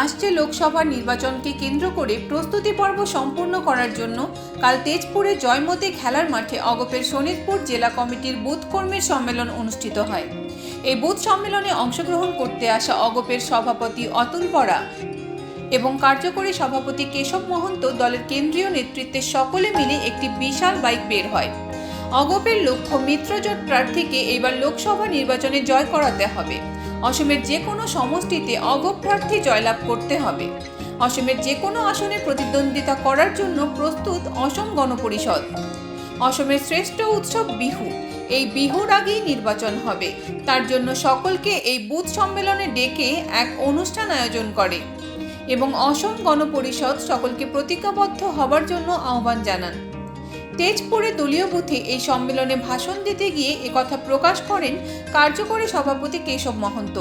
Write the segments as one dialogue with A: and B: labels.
A: আসছে লোকসভা নির্বাচনকে কেন্দ্র করে প্রস্তুতি পর্ব সম্পূর্ণ করার জন্য কাল তেজপুরে জয়মতী খেলার মাঠে অগপের শোনিতপুর জেলা কমিটির বুথ কর্মীর সম্মেলন অনুষ্ঠিত হয়। এই বুথ সম্মেলনে অংশগ্রহণ করতে আসা অগপের সভাপতি অতুল বরা এবং কার্যকরী সভাপতি কেশব মহন্ত দলের কেন্দ্রীয় নেতৃত্বে সকলে মিলে একটি বিশাল বাইক বের হয়। অগপের লক্ষ্য মিত্রজোট প্রার্থীকে এবার লোকসভা নির্বাচনে জয় করাতে হবে। অসমের যে কোনো সমষ্টিতে অগপ প্রার্থী জয়লাভ করতে হবে। অসমের যে কোনো আসনে প্রতিদ্বন্দ্বিতা করার জন্য প্রস্তুত অসম গণপরিষদ। অসমের শ্রেষ্ঠ উৎসব বিহু। এই বিহুর আগেই নির্বাচন হবে। তার জন্য সকলকে এই বুথ সম্মেলনে ডেকে এক অনুষ্ঠান আয়োজন করে। এবং অসম গণপরিষদ সকলকে প্রতিজ্ঞাবদ্ধ হবার জন্য আহ্বান জানান। তেজপুরে দলীয় বুথে এই সম্মেলনে ভাষণ দিতে গিয়ে একথা প্রকাশ করেন কার্যকরী সভাপতি কেশব মহন্ত।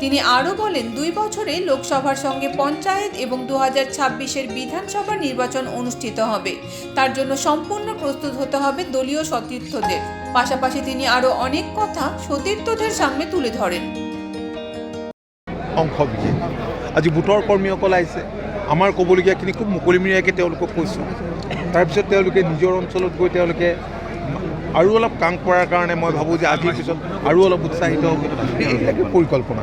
A: তিনি আরও বলেন, দুই বছরে লোকসভার সঙ্গে পঞ্চায়েত এবং দু হাজার ছাব্বিশের বিধানসভা নির্বাচন অনুষ্ঠিত হবে। তার জন্য সম্পূর্ণ প্রস্তুত হতে হবে দলীয় সতীর্থদের। পাশাপাশি তিনি আরও অনেক কথা সতীর্থদের সামনে তুলে ধরেন।
B: আজি গোটৰ কৰ্মীসকল আহিছে। আমাৰ ক'বলগীয়াখিনি খুব মুকলিমূৰীয়াকৈ তেওঁলোকক কৈছোঁ। তাৰপিছত তেওঁলোকে নিজৰ অঞ্চলত গৈ তেওঁলোকে আৰু অলপ কাম কৰাৰ কাৰণে মই ভাবোঁ যে আজিৰ পিছত আৰু অলপ উৎসাহিত হ'ব এইবিলাকে পৰিকল্পনা।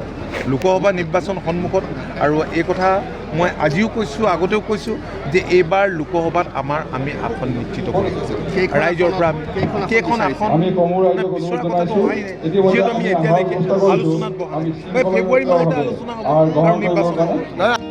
B: লোকসভা নিৰ্বাচন সন্মুখত আৰু এই কথা মই আজিও কৈছোঁ আগতেও কৈছোঁ যে এইবাৰ লোকসভাত আমাৰ আমি আসন নিশ্চিত কৰিম ৰাইজৰ পৰা আমি কেইখন আসন বিচৰা কথাটো হোৱাই নাই। যিহেতু আমি এতিয়ালৈকে আলোচনাত বহা ফেব্ৰুৱাৰী মাহতে আলোচনা হ'ব আৰু নিৰ্বাচন হ'ব।